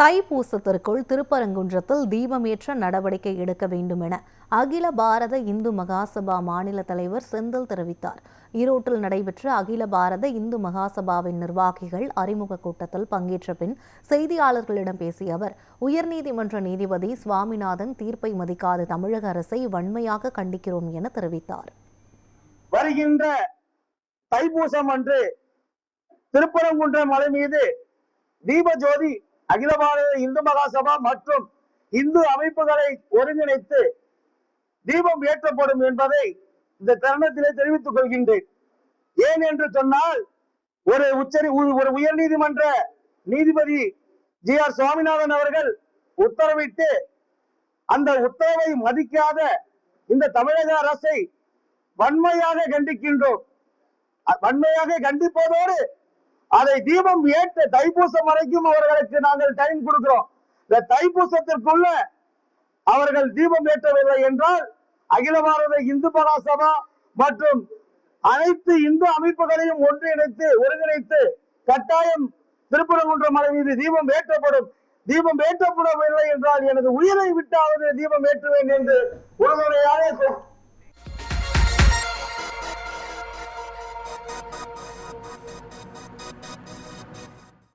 தைப்பூசத்திற்குள் திருப்பரங்குன்றத்தில் தீபமேற்ற நடவடிக்கை எடுக்க வேண்டும் என அகில பாரத இந்து மகாசபா மாநில தலைவர் செந்தில் தெரிவித்தார். ஈரோட்டில் நடைபெற்ற அகில பாரத இந்து மகாசபாவின் நிர்வாகிகள் அறிமுக கூட்டத்தில் பங்கேற்ற பின் செய்தியாளர்களிடம் பேசிய அவர் உயர்நீதிமன்ற நீதிபதி சுவாமிநாதன் தீர்ப்பை மதிக்காத தமிழக அரசை வன்மையாக கண்டிக்கிறோம் என தெரிவித்தார். வருகின்ற தைப்பூசம் அன்று திருப்பரங்குன்றம் மலை மீது தீபஜோதி அகில பாரத இந்து மகாசபா மற்றும் இந்து அமைப்புகளை ஒருங்கிணைத்து தீபம் ஏற்றப்படும் என்பதை இந்த தருணத்திலே தெரிவித்துக் கொள்கின்றேன். ஏன் என்று சொன்னால் ஒரு உச்சரி ஒரு உயர் நீதிமன்ற நீதிபதி ஜி ஆர் சுவாமிநாதன் அவர்கள் உத்தரவிட்டு அந்த உத்தரவை மதிக்காத இந்த தமிழக அரசை வன்மையாக கண்டிக்கின்றோம். வன்மையாக கண்டிப்பதோடு அதை தீபம் ஏற்ற தைப்பூசம் வரைக்கும் அவர்களுக்கு நாங்கள் டைம் கொடுக்கிறோம். இந்த தைப்பூசத்திற்குள்ள அவர்கள் தீபம் ஏற்றவில்லை என்றால் அகில பாரத இந்து மகாசபா மற்றும் அனைத்து இந்து அமைப்புகளையும் ஒன்றிணைத்து ஒருங்கிணைத்து கட்டாயம் திருப்பரங்குன்ற மலை மீது தீபம் ஏற்றப்படும். தீபம் ஏற்றப்படவில்லை என்றால் எனது உயிரை விட்டாவது தீபம் ஏற்றுவேன் என்று உறுதுணையாக